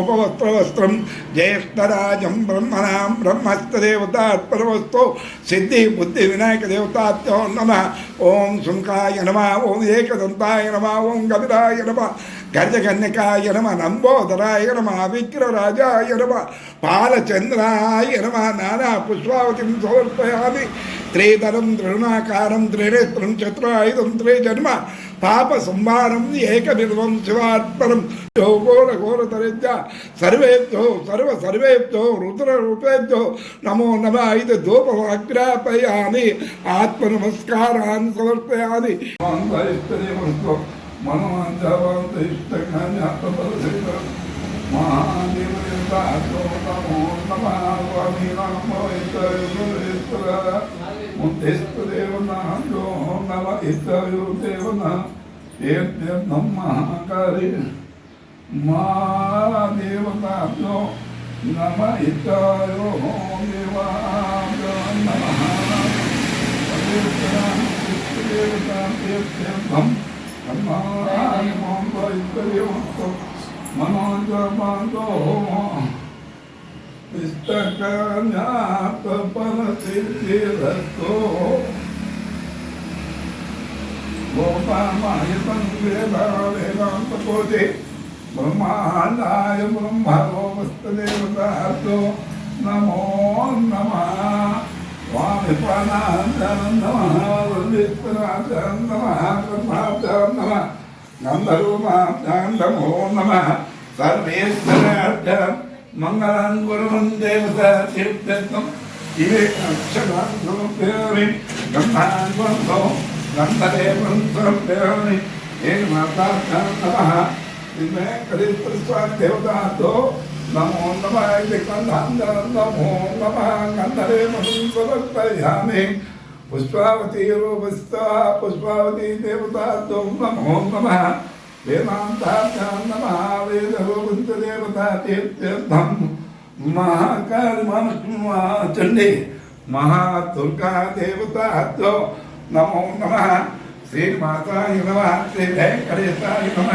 ఉపవస్త్రవస్త్రం జ్యేష్ఠరాజం బ్రహ్మణాం బ్రహ్మస్తదేవతాత్పరవస్తో సిద్ధి బుద్ధి వినాయక దేవతాత్యో నమ. ఓం శుంకాయ నమ ఓం ఏకదంతాయ నమ ఓం గవిరాయ నమ. గర్జకన్యకాయ నమ నంబోదరాయ నమ విగ్రరాజాయ నమ పాలచంద్రాయ నమ నానా పుష్పావతిం సమర్పయామి. త్రిధరం త్రిగుణాకారం త్రినేత్రం చతురాయుధం త్రిజన్మ పాప సంహారం ఏకనిర్వం శివార్పణం ఘోర ఘోరతరేభ్య సర్వేభ్యో సర్వ సర్వేభ్యో రుద్ర రూపేభ్యో నమో నమ ఇది ధూపమాగ్రాపయామి ఆత్మ నమస్కారాన్ని సమర్పయామి మనం అంతవంత ఇష్టంగా నమో నమ స్వామి నమో ముత్తేస్తదేవ నాందో నమ ఇతయో దేవన ఏత్యం మహాకారి మా దేవతాభ్యో నమ ఇతయో నమ దేవతాభ్యం మనోజమాతో ఇష్టకన్యాతపరసిద్ధిరస్తో గోపామాయతం వేదాంతకోటి బ్రహ్మాండాయ బ్రహ్మలోమస్తదేవతాతో నమో నమ స్వామి ప్రాణాంతరం నమ వల్లిత్రాంతరం నమ. బ్రహ్మాంతరం మంగళం గురువం దేవత తీర్థం ఇవే అక్షరాన్ని బ్రహ్మాండంతో గంధదేవం పేరుని ఏ మాతా నమ వెంకటేశ్వర స్వామి దేవతతో నమో నమ ఇది కంధాంతరం నమో నమ గంధదేవం సమర్పయామి పుష్పావతి రూపస్థ పుష్పావతి దేవతాతో నమో నమ వేదాంతాభ్యాం నమ వేదరూపంత దేవతా తీర్థం మహాకాళి చండి మహాదుర్గా దేవతాతో నమో నమ శ్రీనివాసాయ నమ శ్రీ వెంకటేశాయ నమ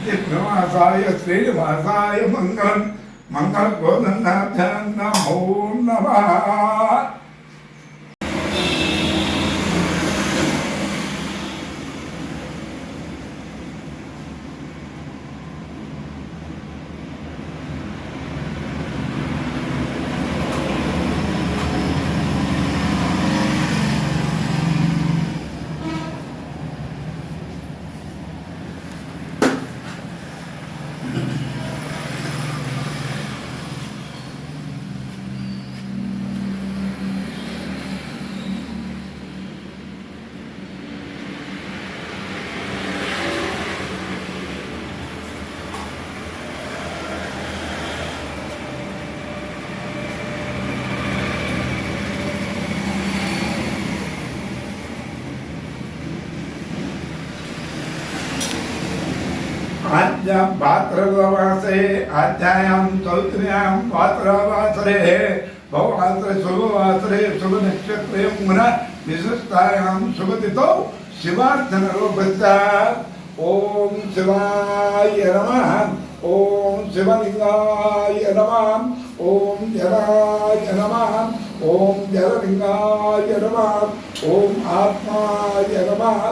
శ్రీనివాసాయ శ్రీనివాసాయ మంగళం మంగళ గోదండాభ్యాం నమో నమ. आद्यां भाद्रवासे आध्यायां चौत्र्यां भाद्रवासरे भववासरे शुभवासरे मन विशिष्टायां ॐ शिवाय नमः। ॐ शिवलिङ्गाय नमः। ॐ जलाय नमः। ॐ जललिङ्गाय नमः। ॐ आत्माय नमः।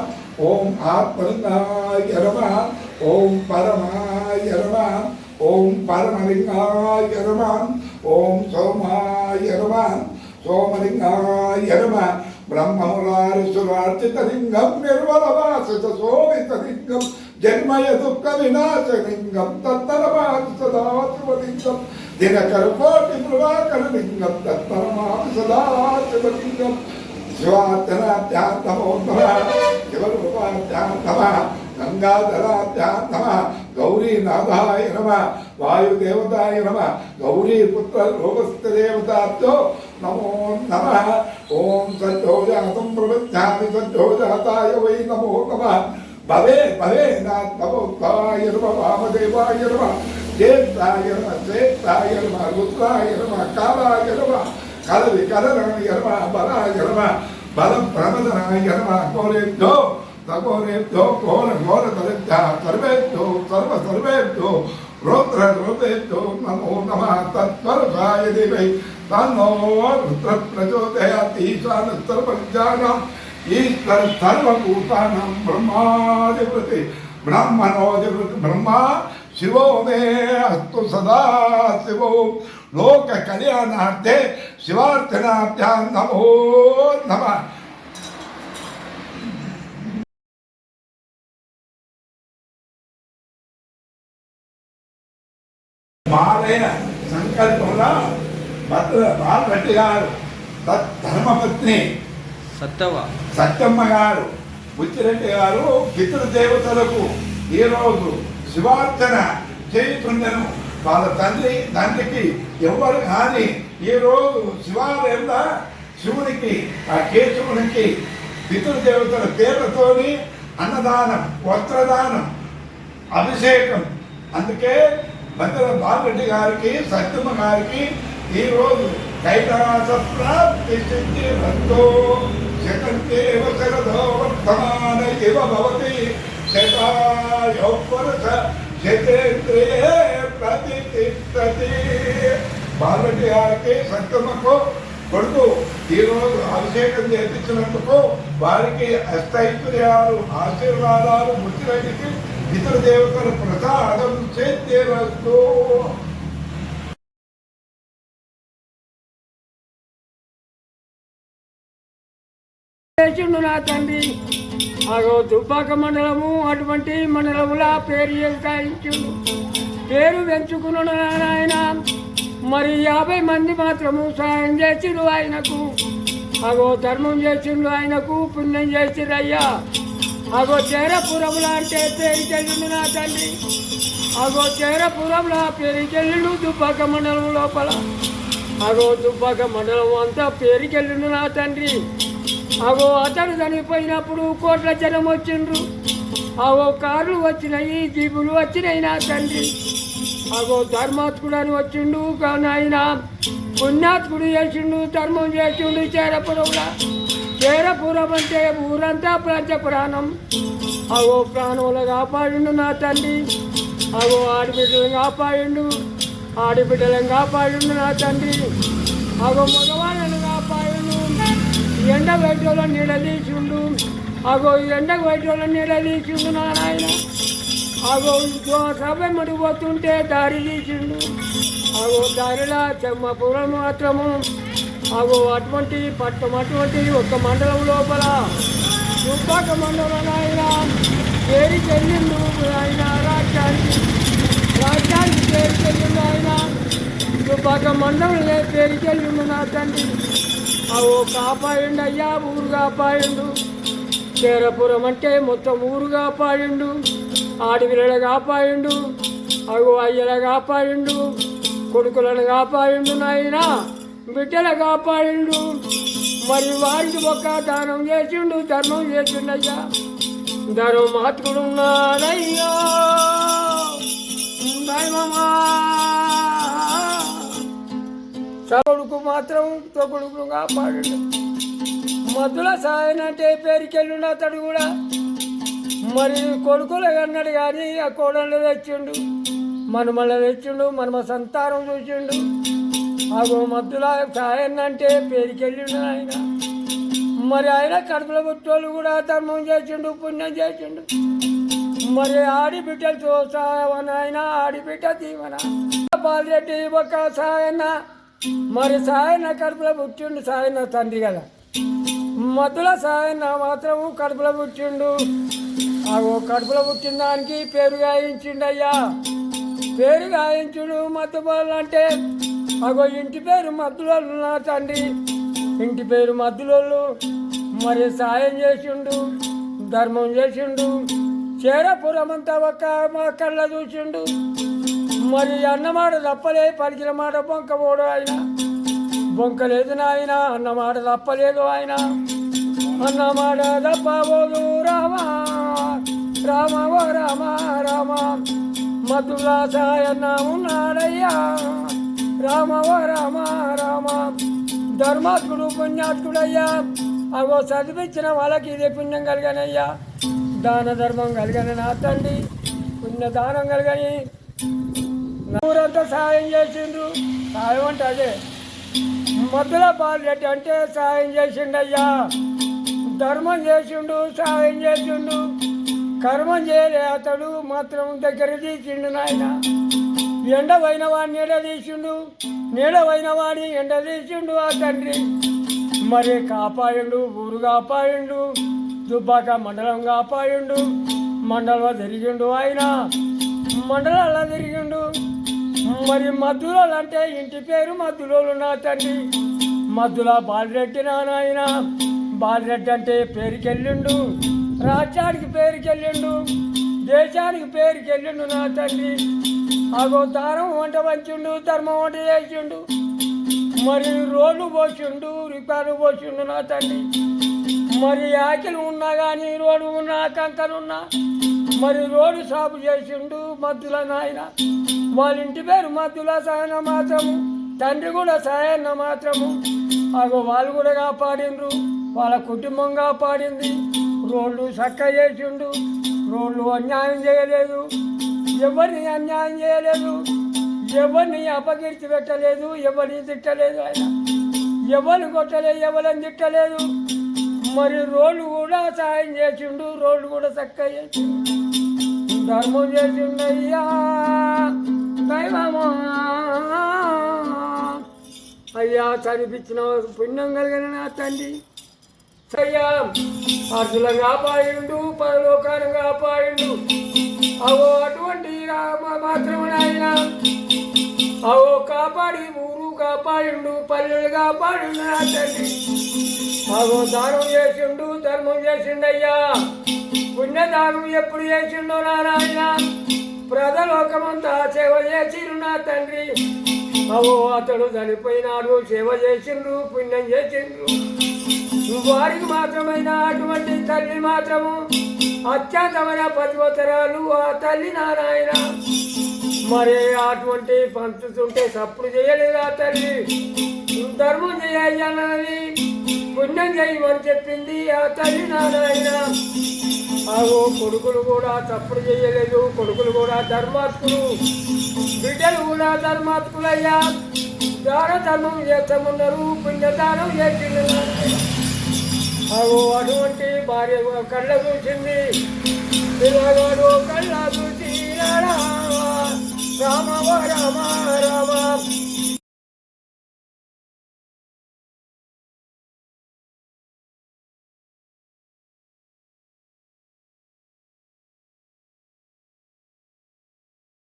ॐ आत्मलिङ्गाय नमः। ఓం పరమాయ నమ. ఓం పరమలింగాయ నమ. ఓం సోమాయ నమ. సోమలింగాయ నమ. బ్రహ్మమురారిసురార్చితలింగం నిర్మలవాసిత శోభితలింగం జన్మయ దుఃఖ వినాశలింగం తత్తరమాది సదాశివలింగం దినకర కోటి ప్రభాకర లింగం తత్తరమాది సదా శివలింగం శివార్చనాధ్యాత్మో శివరూపాధ్యాత్మ గంగాధరాభ్యా నమ గౌరీనాథాయ నమ వాయుదేవతాయ నమ గౌరీపుత్ర లోకస్థదేవతాభ్యో నమో నమ. ఓం సజ్జోజాతం ప్రవృత్యామి సజ్జోజాతాయ వై నమో నమ. భవే భవే నాత్మోత్తాయ నమ వామదేవాయ నమ జ్యేష్ఠాయ నమ శ్రేష్ఠాయ నమ రుద్రాయ నమ కాలాయ నమ కలవి కలరణ యర్మ బలాయ నమ బలం ప్రమదనాయ నమ కోరేభ్యో तपोरेभ्यो घोर घोर दरिद्रा सर्वेभ्यो सर्व सर्वेभ्यो रुद्र रुद्रेभ्यो नमो नमः तत्परकाय देवै तन्नो रुद्र प्रचोदयात् ईशान सर्वज्ञानम् ईश्वर सर्वभूतानां ब्रह्मादिप्रति ब्रह्मणोदिप्रति ब्रह्मा, शिवो मे अस्तु सदा शिवो। लोककल्याणार्थे शिवार्थनाभ्यां नमो नमः। మారైన సంకల్పంలో బాలరెడ్డి గారు ధర్మపత్ని సత్తవ. సత్యమ్మ గారు బుచ్చిరెడ్డి గారు పితృ దేవతలకు ఈరోజు శివార్చన చేయుతుండెను. వాళ్ళ తండ్రి తండ్రికి ఎవరు కానీ ఈరోజు శివాలయంలో శివునికి ఆ కేశవునికి పితృదేవతల పేర్లతోని అన్నదానం వస్త్రదానం అభిషేకం. అందుకే భద్ర బాలరెడ్డి గారికి సత్యమ్మ గారికి ఈరోజు కైలాస ప్రాప్తి సిద్ధి రస్తో శతంతేవ శరదో వర్తమాన ఇవ భవతి. శతాయో పురుష శతేంద్రియే ప్రతిష్టతి బాలరెడ్డి గారికి సత్యమ్మకు కొడుకు ఈరోజు అభిషేకం చేపించినందుకు వారికి అష్టైశ్వర్యాలు ఆశీర్వాదాలు ముచ్చిరెడ్డికి ఇతర దేవతల ప్రసాదం చేస్తూ చేసిండు నా తండ్రి. అగో దుబ్బాక మండలము అటువంటి మండలముల పేరు ఎంకాయించుండు పేరు పెంచుకున్నాడు నారాయణ మరి యాభై మంది మాత్రము సాయం చేసిండు ఆయనకు. అగో ధర్మం చేసిండు ఆయనకు పుణ్యం చేసిరయ్యా. అగో చేరపురముల అంటే పేరుకెళ్ళిండు నా తండ్రి. అగో చేరపురంలో పేరుకెళ్ళిండు దుబ్బాక మండలం లోపల. అగో దుబ్బాక మండలం అంతా పేరుకెళ్ళిండు నా తండ్రి. అగో అతడు చనిపోయినప్పుడు కోట్ల జనం వచ్చిండ్రు. అగో కార్లు వచ్చినాయి జీపులు వచ్చినాయి నా తండ్రి. అగో ధర్మాత్కుడు అని వచ్చిండు కానీ ఆయన పుణ్యాత్ముడు చేసిండు ధర్మం చేసిండు చేరపురంలా చేరపురం అంటే ఊరంతా ప్రజ ప్రాణం. అవో ప్రాణములు కాపాడిండు నా తండ్రి. అవో ఆడబిడ్డలను కాపాడిండు. ఆడబిడ్డలను కాపాడిండు నా తండ్రి. అగో మగవాళ్ళను కాపాడిండు. ఎండ వేటలో నిలదీసిండు. అగో ఎండ వేటలో నిడదీసిండు నారాయణ. అగో ఇంకో సభ మడిపోతుంటే దారి తీసిండు. అగో దారిలా చెమ్మపురం మాత్రము. అగో అటువంటి పట్టం అటువంటి ఒక మండలం లోపల దుబ్బాక మండలం ఆయన పేరు చెల్లిండు ఆయన రాజ్యానికి రాజ్యానికి పేరు చెల్లిండు ఆయన. దుబ్బాక మండలం పేరు చెల్లిండు నా తండ్రి. అవో కాపాడిండు అయ్యా ఊరు కాపాడిండు. చేరపురం అంటే మొత్తం ఊరు కాపాడిండు. ఆడపిల్లలు కాపాడిండు. అగో అయ్యల కాపాడిండు. కొడుకులను కాపాడిండు నాయన. బిడ్డలు కాపాడిండు. మరి వారికి ఒక దానం చేసిండు ధర్మం చేసిండయ్యా. ధర్మ మహత్తుడు ఉన్నాడయ్యా. తగుడుకు మాత్రం కొడుకు కాపాడు మధుల సాయన అంటే పేరుకెళ్ళుండు అతడు కూడా మరి కొడుకులు అన్నాడు కానీ ఆ కోడళ్ళు తెచ్చిండు. మనమల తెచ్చిండు మనమ సంతానం చూసిండు. అగో మధ్యలో సాయన్న అంటే పేరుకెళ్ళిండు ఆయన మరి ఆయన కడుపులో పుట్టోళ్ళు కూడా ధర్మం చేసిండు పుణ్యం చేసిండు. మరి ఆడిబిడ్డలతో సాయన ఆయన ఆడిబిడ్డ దీవన. బాలరెడ్డి ఒక సాయన్న. మరి సాయన్న కడుపులో పుట్టిండు సాయన్న తండ్రి కదా మధ్యలో సాయన్న మాత్రం కడుపులో పుట్టిండు. ఆగో కడుపులో పుట్టిన దానికి పేరు గాయించిండయ్యా. పేరు గాయించుడు మద్దుబాలు అంటే అగో ఇంటి పేరు మద్దులోళ్ళు నా తండ్రి. ఇంటి పేరు మద్దులోళ్ళు మరి సాయం చేసిండు ధర్మం చేసిండు చేరపురమంతా ఒక ఒక్క మా కళ్ళ చూసిండు. మరి అన్నమాట తప్పలే పలికిన మాట బొంకపోడు ఆయన. బొంక లేదు నాయన అన్నమాట తప్పలేదు ఆయన. అన్నమాట తప్పబోదు రామా రామ ఓ రామ రామ. మధులా సాయన్న ఉన్నాడయ్యా. రామ ఓ రామ రామ. ధర్మాత్ముడు పుణ్యాత్ముడయ్యా. అవో చదివించిన వాళ్ళకి ఇదే పుణ్యం కలిగానయ్యా. దాన ధర్మం కలిగిన నా తండ్రి పుణ్య దానం కలిగని ఊరంతా సాయం చేసిండ్రు. సాయం అంటే అదే. మధ్యలో బాధ్యత అంటే సాయం చేసిండయ్యా. ధర్మం చేసిండు సాయం చేసిండు. కర్మం చేయలే అతడు మాత్రం దగ్గర తీసిండు నాయన. ఎండ పోయిన వాడిని ఎండదీసిండు నీడ పోయిన ఎండ తీసిండు ఆ తండ్రి. మరి కాపాయండు ఊరు కాపాయండు దుబ్బాక మండలం కాపాయండు మండలంలో తిరిగిండు ఆయన మండలాల్లో తిరిగిండు. మరి మద్దులోలు అంటే ఇంటి పేరు మద్దులోలు నా తండ్రి. మద్దుల బాలిరెడ్డి నాయన. బాలిరెడ్డి అంటే పేరుకెళ్ళిండు రాజ్యానికి పేరుకెళ్ళిండు దేశానికి పేరుకెళ్ళిండు నా తండ్రి. అగో దారం వంట వచ్చిండు ధర్మం వంట చేసిండు. మరి రోడ్లు పోసిండు రిపేర్లు పోసిండు నా తండ్రి. మరి ఆకలి ఉన్నా కానీ రోడ్డు ఉన్నా కంకరున్నా మరి రోడ్డు సాపు చేసిండు మద్దుల నాయన. వాళ్ళ ఇంటి పేరు మద్దుల సాయన మాత్రము తండ్రి కూడా సాయన్న మాత్రము. అగో వాళ్ళు కూడా కాపాడిండ్రు వాళ్ళ కుటుంబం కాపాడింది. రోడ్లు చక్క చేసిండు రోడ్లు అన్యాయం చేయలేదు. ఎవరిని అన్యాయం చేయలేదు ఎవరిని అపకీర్తి పెట్టలేదు ఎవరిని తిట్టలేదు ఆయన. ఎవరిని కొట్టలేదు ఎవరిని తిట్టలేదు. మరి రోడ్లు కూడా సాయం చేసిండు రోడ్లు కూడా చక్కగా చేసిండు. ధర్మం చేసిండయ్యా. దైవమా. అయ్యా చనిపించిన పుణ్యం కలిగిన నా తండ్రి. అయ్యా అర్జులను కాపాడిండు పరలోకాన్ని కాపాడిండు. అవో అటు మాత్రం ఆయన అవో కాపాడి ఊరు కాపాడిండు పల్లెలు కాపాడిండు నా తండ్రి. అవో దానం చేసిండు ధర్మం చేసిండయ్యా. పుణ్యదానం ఎప్పుడు చేసిండో నా నాయన. ప్రజలోకమంతా సేవ చేసిండు నా తండ్రి. అవో అతడు చనిపోయినాడు సేవ చేసిండ్రు పుణ్యం చేసిండ్రు వారికి మాత్రమైన అటువంటి తల్లి మాత్రము అత్యంతమైన పతివతరాలు ఆ తల్లి నారాయణ. మరి అటువంటి పంచుతుంటే సప్పుడు చేయలేదు ఆ తల్లి. ధర్మం చేయాలన్నది పుణ్యం చేయమని చెప్పింది ఆ తల్లి నారాయణ. అవో కొడుకులు కూడా తప్పుడు చేయలేదు. కొడుకులు కూడా ధర్మాత్ములు. బిడ్డలు కూడా ధర్మాత్ములయ్యా. దాన ధర్మం చేస్తామన్నారు పుణ్యదానం చేస్తున్నారు అటువంటి భార్య కళ్ళ చూసింది. పిల్లగాడు కళ్ళ చూసి రామ రామ రామ.